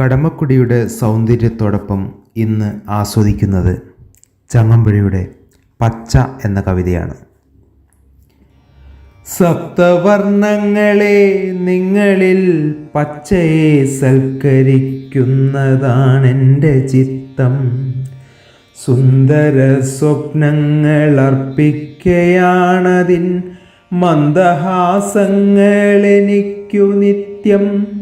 കടമക്കുടിയുടെ സൗന്ദര്യത്തോടൊപ്പം ഇന്ന് ആസ്വദിക്കുന്നത് ചങ്ങമ്പുഴയുടെ പച്ച എന്ന കവിതയാണ്. സപ്തവർണങ്ങളെ നിങ്ങളിൽ പച്ചയെ സൽക്കരിക്കുന്നതാണെന്റെ ചിത്തം. സുന്ദര സ്വപ്നങ്ങൾ അർപ്പിക്കയാണതിൻ മന്ദഹാസങ്ങളെനിക്കു നിത്യം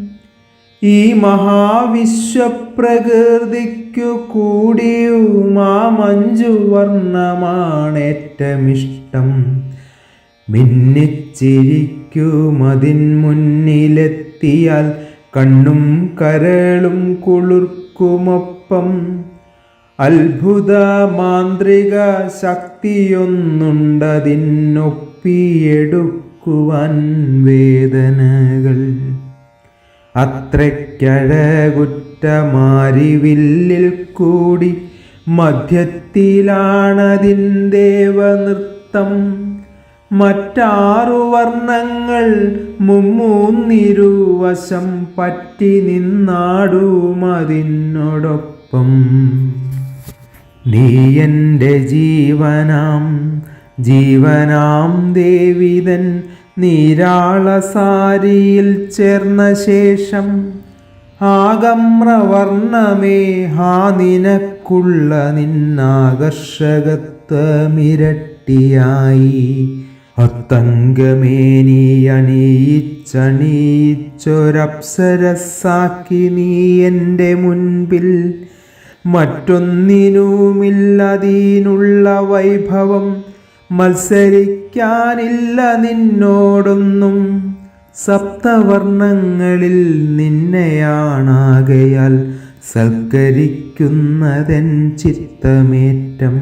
ഈ മഹാവിശ്വപ്രകൃതിക്കു കൂടിയുമാ മഞ്ജു മിന്നിച്ചിരിക്കും മിന്നിച്ചിരിക്കുമതിൻ മുന്നിലെത്തിയാൽ കണ്ണും കരളും കുളിർക്കുമൊപ്പം. അത്ഭുത മാന്ത്രിക ശക്തിയൊന്നുണ്ടതിനൊപ്പിയെടുക്കുവാൻ വേദനകൾ. അത്രയ്ക്കഴകുറ്റമാരിവില്ലിൽ കൂടി മധ്യത്തിലാണതിൻ ദേവനൃത്തം. മറ്റാറു വർണങ്ങൾ മുമ്മൂന്നിരുവശം പറ്റി നിന്നാടും അതിനോടൊപ്പം നീ എന്റെ ജീവനാം ജീവനാം ദേവിതൻ നീരാളസാരിയിൽ ചേർന്ന ശേഷം ആകമ്രവർണമേ ഹാ നിനക്കുള്ള നിന്നാകർഷകത്വമിരട്ടിയായി അത്തങ്കമേനി അണിയിച്ചണിയിച്ചൊരപ്സരസാക്കി നീ എന്റെ മുൻപിൽ. മറ്റൊന്നിനുമില്ലതീനുള്ള വൈഭവം മത്സരിക്കാനില്ല നിന്നോടൊന്നും. സപ്തവർണങ്ങളിൽ നിന്നെയാണാകയാൽ സൽക്കരിക്കുന്നതെൻ ചിത്തമേറ്റം.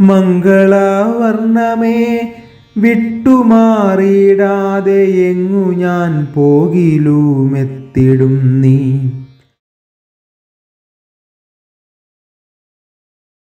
മംഗളവർണമേ വിട്ടുമാറിയിടാതെ എങ്ങു ഞാൻ പോകിലുമെത്തിടും നീ.